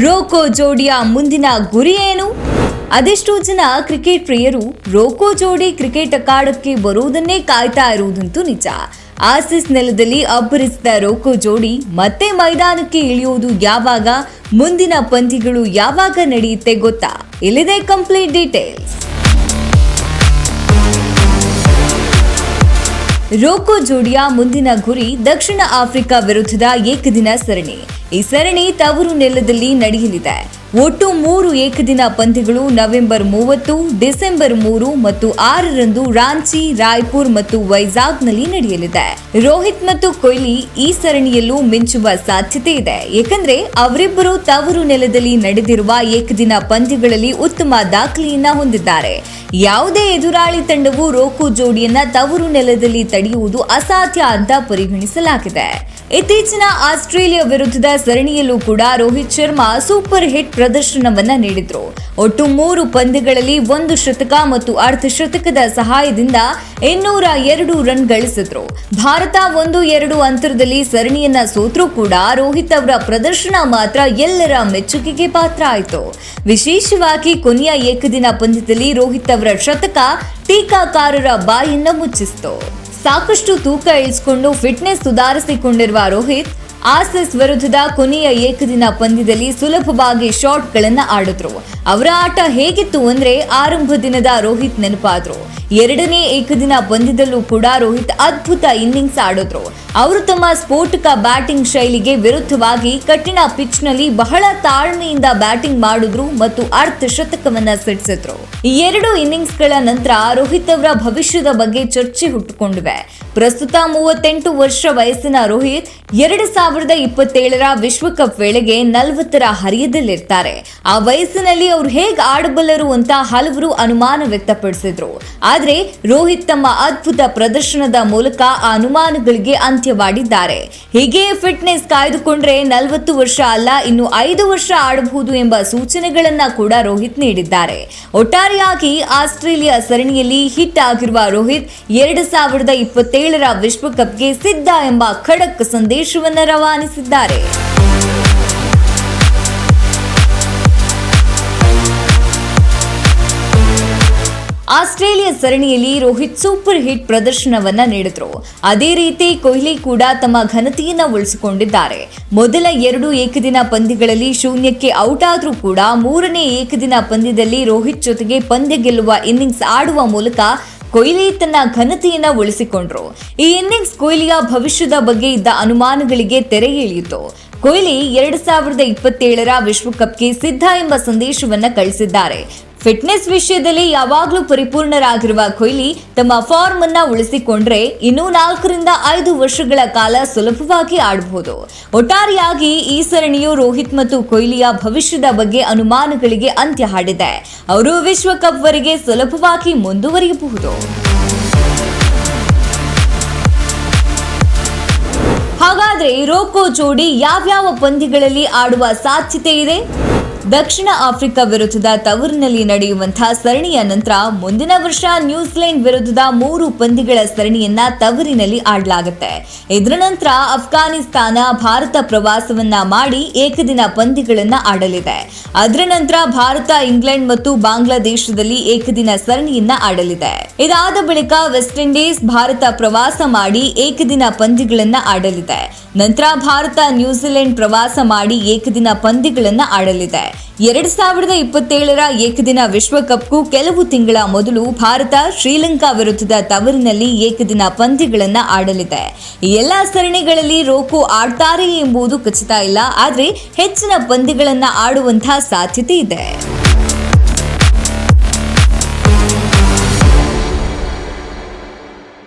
ರೋಕೋ ಜೋಡಿಯ ಮುಂದಿನ ಗುರಿ ಏನು? ಅದೆಷ್ಟೋ ಜನ ಕ್ರಿಕೆಟ್ ಪ್ರಿಯರು ರೋಕೋ ಜೋಡಿ ಕ್ರಿಕೆಟ್ ಅಖಾಡಕ್ಕೆ ಬರುವುದನ್ನೇ ಕಾಯ್ತಾ ಇರುವುದಂತೂ ನಿಜ. ಆಸಿಸ್ ನೆಲದಲ್ಲಿ ಅಬ್ಬರಿಸಿದ ರೋಕೋ ಜೋಡಿ ಮತ್ತೆ ಮೈದಾನಕ್ಕೆ ಇಳಿಯುವುದು ಯಾವಾಗ? ಮುಂದಿನ ಪಂದ್ಯಗಳು ಯಾವಾಗ ನಡೆಯುತ್ತೆ ಗೊತ್ತಾ? ಇಲ್ಲಿದೆ ಕಂಪ್ಲೀಟ್ ಡೀಟೇಲ್ಸ್. ರೋಕೋ ಜೋಡಿಯ ಮುಂದಿನ ಗುರಿ ದಕ್ಷಿಣ ಆಫ್ರಿಕಾ ವಿರುದ್ಧದ ಏಕದಿನ ಸರಣಿ. ಈ ಸರಣಿ ತವರು ನೆಲದಲ್ಲಿ ನಡೆಯಲಿದೆ. ಒಟ್ಟು ಮೂರು ಏಕದಿನ ಪಂದ್ಯಗಳು ನವೆಂಬರ್ ಮೂವತ್ತು, ಡಿಸೆಂಬರ್ ಮೂರು ಮತ್ತು ಆರರಂದು ರಾಂಚಿ, ರಾಯ್ಪುರ್ ಮತ್ತು ವೈಜಾಗ್ನಲ್ಲಿ ನಡೆಯಲಿದೆ. ರೋಹಿತ್ ಮತ್ತು ಕೊಹ್ಲಿ ಈ ಸರಣಿಯಲ್ಲೂ ಮಿಂಚುವ ಸಾಧ್ಯತೆ ಇದೆ. ಏಕೆಂದರೆ ಅವರಿಬ್ಬರು ತವರು ನೆಲದಲ್ಲಿ ನಡೆದಿರುವ ಏಕದಿನ ಪಂದ್ಯಗಳಲ್ಲಿ ಉತ್ತಮ ದಾಖಲೆಯನ್ನ ಹೊಂದಿದ್ದಾರೆ. ಯಾವುದೇ ಎದುರಾಳಿ ತಂಡವು ರೋಕು ಜೋಡಿಯನ್ನ ತವರು ನೆಲದಲ್ಲಿ ತಡೆಯುವುದು ಅಸಾಧ್ಯ ಅಂತ ಪರಿಗಣಿಸಲಾಗಿದೆ. ಇತ್ತೀಚಿನ ಆಸ್ಟ್ರೇಲಿಯಾ ವಿರುದ್ಧದ ಸರಣಿಯಲ್ಲೂ ಕೂಡ ರೋಹಿತ್ ಶರ್ಮಾ ಸೂಪರ್ ಹಿಟ್ ಪ್ರದರ್ಶನವನ್ನ ನೀಡಿದ್ರು. ಒಟ್ಟು ಮೂರು ಪಂದ್ಯಗಳಲ್ಲಿ ಒಂದು ಶತಕ ಮತ್ತು ಅರ್ಧ ಶತಕದ ಸಹಾಯದಿಂದ ಇನ್ನೂರ ಎರಡು ರನ್ ಗಳಿಸಿದ್ರು. ಭಾರತ ಒಂದು ಎರಡು ಅಂತರದಲ್ಲಿ ಸರಣಿಯನ್ನ ಸೋತ್ರೂ ಕೂಡ ರೋಹಿತ್ ಅವರ ಪ್ರದರ್ಶನ ಮಾತ್ರ ಎಲ್ಲರ ಮೆಚ್ಚುಗೆಗೆ ಪಾತ್ರ ಆಯಿತು. ವಿಶೇಷವಾಗಿ ಕೊನೆಯ ಏಕದಿನ ಪಂದ್ಯದಲ್ಲಿ ರೋಹಿತ್ ಅವರ ಶತಕ ಟೀಕಾಕಾರರ ಬಾಯನ್ನ ಮುಚ್ಚಿಸಿತು. ಸಾಕಷ್ಟು ತೂಕ ಇಳಿಸಿಕೊಂಡು ಫಿಟ್ನೆಸ್ ಸುಧಾರಿಸಿಕೊಂಡಿರುವ ರೋಹಿತ್ ಆಸಿಸ್ ವಿರುದ್ಧದ ಕೊನೆಯ ಏಕದಿನ ಪಂದ್ಯದಲ್ಲಿ ಸುಲಭವಾಗಿ ಶಾಟ್ಗಳನ್ನು ಆಡಿದ್ರು. ಅವರ ಆಟ ಹೇಗಿತ್ತು ಅಂದ್ರೆ ಆರಂಭ ದಿನದ ರೋಹಿತ್ ನೆನಪಾದ್ರು. ಎರಡನೇ ಏಕದಿನ ಪಂದ್ಯದಲ್ಲೂ ಕೂಡ ರೋಹಿತ್ ಅದ್ಭುತ ಇನ್ನಿಂಗ್ಸ್ ಆಡಿದ್ರು. ಅವರು ತಮ್ಮ ಸ್ಫೋಟಕ ಬ್ಯಾಟಿಂಗ್ ಶೈಲಿಗೆ ವಿರುದ್ಧವಾಗಿ ಕಠಿಣ ಪಿಚ್ನಲ್ಲಿ ಬಹಳ ತಾಳ್ಮೆಯಿಂದ ಬ್ಯಾಟಿಂಗ್ ಮಾಡಿದ್ರು ಮತ್ತು ಅರ್ಧ ಶತಕವನ್ನ ಸಿಡಿಸಿದ್ರು. ಈ ಎರಡು ಇನ್ನಿಂಗ್ಸ್ಗಳ ನಂತರ ರೋಹಿತ್ ಅವರ ಭವಿಷ್ಯದ ಬಗ್ಗೆ ಚರ್ಚೆ ಹುಟ್ಟುಕೊಂಡಿವೆ. ಪ್ರಸ್ತುತ ಮೂವತ್ತೆಂಟು ವರ್ಷ ವಯಸ್ಸಿನ ರೋಹಿತ್ ಎರಡು ಸಾವಿರದ ಇಪ್ಪತ್ತೇಳರ ವಿಶ್ವಕಪ್ ವೇಳೆಗೆ ನಲವತ್ತರ ಹರಿಯದಲ್ಲಿರ್ತಾರೆ. ಆ ವಯಸ್ಸಿನಲ್ಲಿ ಅವರು ಹೇಗೆ ಆಡಬಲ್ಲರು ಅಂತ ಹಲವರು ಅನುಮಾನ ವ್ಯಕ್ತಪಡಿಸಿದ್ರು. ಆದ್ರೆ ರೋಹಿತ್ ತಮ್ಮ ಅದ್ಭುತ ಪ್ರದರ್ಶನದ ಮೂಲಕ ಆ ಅನುಮಾನಗಳಿಗೆ ಅಂತ್ಯವಾಡಿದ್ದಾರೆ. ಹೀಗೆ ಫಿಟ್ನೆಸ್ ಕಾಯ್ದುಕೊಂಡ್ರೆ ನಲವತ್ತು ವರ್ಷ ಅಲ್ಲ, ಇನ್ನು ಐದು ವರ್ಷ ಆಡಬಹುದು ಎಂಬ ಸೂಚನೆಗಳನ್ನ ಕೂಡ ರೋಹಿತ್ ನೀಡಿದ್ದಾರೆ. ಒಟ್ಟಾರೆಯಾಗಿ ಆಸ್ಟ್ರೇಲಿಯಾ ಸರಣಿಯಲ್ಲಿ ಹಿಟ್ ಆಗಿರುವ ರೋಹಿತ್ ಎರಡು ಸಾವಿರದ ಇಪ್ಪತ್ತೇಳರ ವಿಶ್ವಕಪ್ಗೆ ಸಿದ್ಧ ಎಂಬ ಖಡಕ್ ಸಂದೇಶವನ್ನ ರವಾನಿಸಿದ್ದಾರೆ. ಆಸ್ಟ್ರೇಲಿಯಾ ಸರಣಿಯಲ್ಲಿ ರೋಹಿತ್ ಸೂಪರ್ ಹಿಟ್ ಪ್ರದರ್ಶನವನ್ನ ನೀಡಿದ್ರು. ಅದೇ ರೀತಿ ಕೊಹ್ಲಿ ಕೂಡ ತಮ್ಮ ಘನತೆಯನ್ನ ಉಳಿಸಿಕೊಂಡಿದ್ದಾರೆ. ಮೊದಲ ಎರಡು ಏಕದಿನ ಪಂದ್ಯಗಳಲ್ಲಿ ಶೂನ್ಯಕ್ಕೆ ಔಟ್ ಆದರೂ ಕೂಡ ಮೂರನೇ ಏಕದಿನ ಪಂದ್ಯದಲ್ಲಿ ರೋಹಿತ್ ಜೊತೆಗೆ ಪಂದ್ಯ ಗೆಲ್ಲುವ ಇನ್ನಿಂಗ್ಸ್ ಆಡುವ ಮೂಲಕ ಕೊಹ್ಲಿ ತನ್ನ ಘನತೆಯನ್ನ ಉಳಿಸಿಕೊಂಡ್ರು. ಈ ಇನ್ನಿಂಗ್ಸ್ ಕೊಹ್ಲಿಯ ಭವಿಷ್ಯದ ಬಗ್ಗೆ ಇದ್ದ ಅನುಮಾನಗಳಿಗೆ ತೆರೆ ಎಳೆಯಿತು. ಕೊಹ್ಲಿ ಎರಡ್ ಸಾವಿರದ ಇಪ್ಪತ್ತೇಳರ ವಿಶ್ವಕಪ್ಗೆ ಸಿದ್ಧ ಎಂಬ ಸಂದೇಶವನ್ನ ಕಳಿಸಿದ್ದಾರೆ. ಫಿಟ್ನೆಸ್ ವಿಷಯದಲ್ಲಿ ಯಾವಾಗಲೂ ಪರಿಪೂರ್ಣರಾಗಿರುವ ಕೊಹ್ಲಿ ತಮ್ಮ ಫಾರ್ಮ್ ಅನ್ನ ಉಳಿಸಿಕೊಂಡ್ರೆ ಇನ್ನೂ ನಾಲ್ಕರಿಂದ ಐದು ವರ್ಷಗಳ ಕಾಲ ಸುಲಭವಾಗಿ ಆಡಬಹುದು. ಒಟ್ಟಾರೆಯಾಗಿ ಈ ಸರಣಿಯು ರೋಹಿತ್ ಮತ್ತು ಕೊಹ್ಲಿಯ ಭವಿಷ್ಯದ ಬಗ್ಗೆ ಅನುಮಾನಗಳಿಗೆ ಅಂತ್ಯ ಹಾಡಿದೆ. ಅವರು ವಿಶ್ವಕಪ್ ವರೆಗೆ ಸುಲಭವಾಗಿ ಮುಂದುವರಿಯಬಹುದು. ಹಾಗಾದ್ರೆ ರೋಕೋ ಜೋಡಿ ಯಾವ್ಯಾವ ಪಂದ್ಯಗಳಲ್ಲಿ ಆಡುವ ಸಾಧ್ಯತೆ ಇದೆ? ದಕ್ಷಿಣ ಆಫ್ರಿಕಾ ವಿರುದ್ಧದ ತವರಿನಲ್ಲಿ ನಡೆಯುವಂತಹ ಸರಣಿಯ ನಂತರ ಮುಂದಿನ ವರ್ಷ ನ್ಯೂಜಿಲೆಂಡ್ ವಿರುದ್ಧದ ಮೂರು ಪಂದ್ಯಗಳ ಸರಣಿಯನ್ನ ತವರಿನಲ್ಲಿ ಆಡಲಾಗುತ್ತೆ. ಇದರ ನಂತರ ಅಫ್ಘಾನಿಸ್ತಾನ ಭಾರತ ಪ್ರವಾಸವನ್ನ ಮಾಡಿ ಏಕದಿನ ಪಂದ್ಯಗಳನ್ನ ಆಡಲಿದೆ. ಅದರ ನಂತರ ಭಾರತ, ಇಂಗ್ಲೆಂಡ್ ಮತ್ತು ಬಾಂಗ್ಲಾದೇಶದಲ್ಲಿ ಏಕದಿನ ಸರಣಿಯನ್ನ ಆಡಲಿದೆ. ಇದಾದ ಬಳಿಕ ವೆಸ್ಟ್ ಇಂಡೀಸ್ ಭಾರತ ಪ್ರವಾಸ ಮಾಡಿ ಏಕದಿನ ಪಂದ್ಯಗಳನ್ನ ಆಡಲಿದೆ. ನಂತರ ಭಾರತ, ನ್ಯೂಜಿಲೆಂಡ್ ಪ್ರವಾಸ ಮಾಡಿ ಏಕದಿನ ಪಂದ್ಯಗಳನ್ನ ಆಡಲಿದೆ. ಎರಡ್ ಸಾವಿರದ ಇಪ್ಪತ್ತೇಳರ ಏಕದಿನ ವಿಶ್ವಕಪ್ಗೂ ಕೆಲವು ತಿಂಗಳ ಮೊದಲು ಭಾರತ ಶ್ರೀಲಂಕಾ ವಿರುದ್ಧದ ತವರಿನಲ್ಲಿ ಏಕದಿನ ಪಂದ್ಯಗಳನ್ನು ಆಡಲಿದೆ. ಎಲ್ಲ ಸರಣಿಗಳಲ್ಲಿ ರೋಕೋ ಆಡ್ತಾರೆಯೇ ಎಂಬುದು ಖಚಿತ ಇಲ್ಲ, ಆದರೆ ಹೆಚ್ಚಿನ ಪಂದ್ಯಗಳನ್ನು ಆಡುವಂತಹ ಸಾಧ್ಯತೆ ಇದೆ.